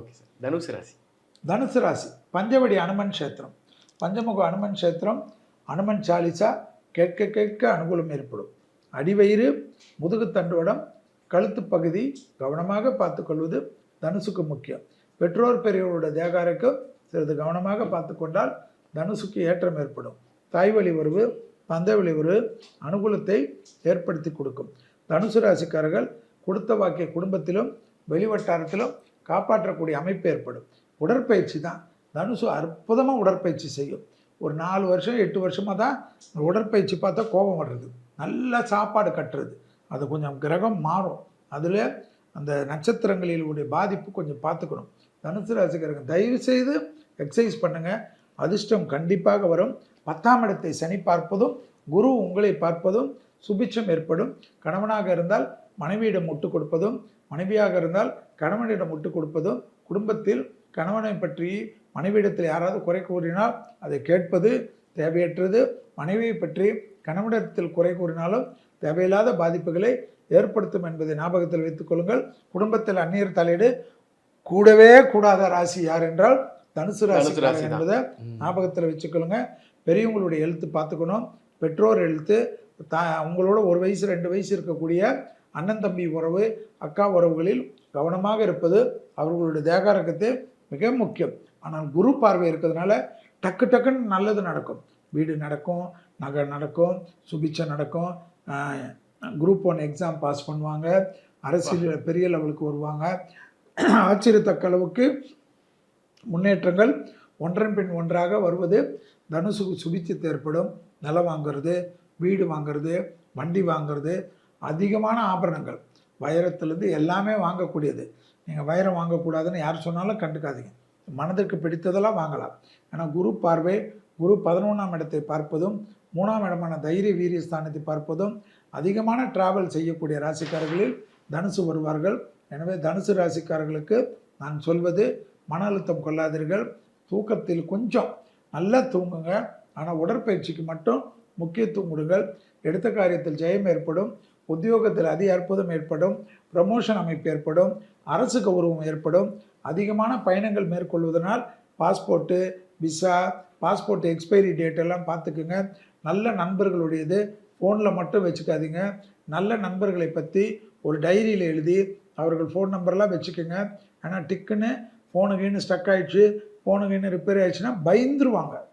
Okay sir. தனுசு ராசி. தனுசு ராசி. பஞ்சவடி அனுமன் கஷேத்திரம். பஞ்சமுக அனுமன் கஷேத்திரம் அனுமன் சாலிசா கேட்க கேட்க அனுகூலம் ஏற்படும். அடிவயிறு முதுகுத்தண்டுவடம் கழுத்து பகுதி கவனமாக பார்த்துக்கொள்வது தனுசுக்கு முக்கியம். பெற்றோர் பெரியவருடைய தேகாரைக்கு சிறிது கவனமாக பார்த்து கொண்டால் தனுசுக்கு ஏற்றம் ஏற்படும். தாய் வழி உறவு தந்தை வழி உறவு அனுகூலத்தை ஏற்படுத்தி கொடுக்கும். தனுசு ராசிக்காரர்கள் கொடுத்த வாக்கிய குடும்பத்திலும் வெளிவட்டாரத்திலும் காப்பாற்றக்கூடிய அமைப்பு ஏற்படும். உடற்பயிற்சி தான். தனுசு அற்புதமாக உடற்பயிற்சி செய்யும். ஒரு நாலு வருஷம் எட்டு வருஷமாக தான் உடற்பயிற்சி பார்த்தா கோபம் வர்றது. நல்லா சாப்பாடு கட்டுறது. அது கொஞ்சம் கிரகம் மாறும். அதில் அந்த நட்சத்திரங்களிலுடைய பாதிப்பு கொஞ்சம் பார்த்துக்கணும். தனுசு ராசிக்காரங்க தயவு செய்து எக்ஸசைஸ் பண்ணுங்கள் அதிர்ஷ்டம் கண்டிப்பாக வரும். பத்தாம் இடத்தை சனி பார்ப்பதும் குரு உங்களை பார்ப்பதும் சுபிட்சம் ஏற்படும். கணவனாக இருந்தால் மனைவியிடம் முட்டு கொடுப்பதும் மனைவியாக இருந்தால் கணவனிடம் முட்டு கொடுப்பதும் குடும்பத்தில் கணவனை பற்றி மனைவியிடத்தில் யாராவது குறை கூறினால் அதை கேட்பது தேவையற்றது. மனைவியை பற்றி கணவனிடத்தில் குறை கூறினாலும் தேவையில்லாத பாதிப்புகளை ஏற்படுத்தும் என்பதை ஞாபகத்தில் வைத்துக் கொள்ளுங்கள். குடும்பத்தில் அந்நியர் தலையீடு கூடவே கூடாத ராசி யார் என்றால் தனுசு ராசி. என்பதை ஞாபகத்தில் வச்சுக்கொள்ளுங்க பெரியவங்களுடைய எழுத்து பார்த்துக்கணும். பெற்றோர் எழுத்து தா உங்களோட ஒரு வயசு ரெண்டு வயசு இருக்கக்கூடிய அண்ணன் தம்பி உறவு அக்கா உறவுகளில் கவனமாக இருப்பது அவர்களுடைய தேகாரக்கத்தை மிக முக்கியம். ஆனால் குரு பார்வை இருக்கிறதுனால டக்கு டக்குன்னு நல்லது நடக்கும். வீடு நடக்கும் நகை நடக்கும் சுபிச்சம் நடக்கும் குரூப் ஒன் எக்ஸாம் பாஸ் பண்ணுவாங்க அரசியல் பெரிய லெவலுக்கு வருவாங்க. ஆச்சரியத்தக்க அளவுக்கு முன்னேற்றங்கள் ஒன்றன் பின் ஒன்றாக வருவது. தனுசுக்கு சுபிச்சத்து ஏற்படும் நிலம் வாங்குறது வீடு வாங்குறது வண்டி வாங்குறது அதிகமான ஆபரணங்கள். வைரத்துலேருந்து எல்லாமே வாங்கக்கூடியது. நீங்கள் வைரம் வாங்கக்கூடாதுன்னு யார் சொன்னாலும் கண்டுக்காதீங்க. மனதிற்கு பிடித்ததெல்லாம் வாங்கலாம். ஏன்னா குரு பார்வை குரு பதினொன்றாம் இடத்தை பார்ப்பதும் மூணாம் இடமான தைரிய வீரிய ஸ்தானத்தை பார்ப்பதும் அதிகமான டிராவல் செய்யக்கூடிய ராசிக்காரர்களில் தனுசு வருவார்கள். எனவே தனுசு ராசிக்காரர்களுக்கு நான் சொல்வது மன அழுத்தம் கொள்ளாதீர்கள். தூக்கத்தில் கொஞ்சம் நல்லா தூங்குங்க. ஆனால் உடற்பயிற்சிக்கு மட்டும் முக்கியத்துவம் கொடுங்கள். எடுத்த காரியத்தில் ஜெயம் ஏற்படும். உத்தியோகத்தில் அதி அற்புதம் ஏற்படும். ப்ரமோஷன் அமைப்பு ஏற்படும். அரசு கௌரவம் ஏற்படும். அதிகமான பயணங்கள் மேற்கொள்வதனால் passport visa passport expiry date எல்லாம் பார்த்துக்குங்க. நல்ல நண்பர்களுடையது. ஃபோனில் மட்டும் வச்சுக்காதீங்க. நல்ல நண்பர்களை பற்றி ஒரு டைரியில் எழுதி அவர்கள் ஃபோன் நம்பர்லாம் வச்சுக்கோங்க. ஆனால் டிக்குன்னு ஃபோனுக்குன்னு ஸ்டக் ஆயிடுச்சு. ஃபோனுக்குன்னு ரிப்பேர் ஆயிடுச்சுன்னா பயந்துருவாங்க.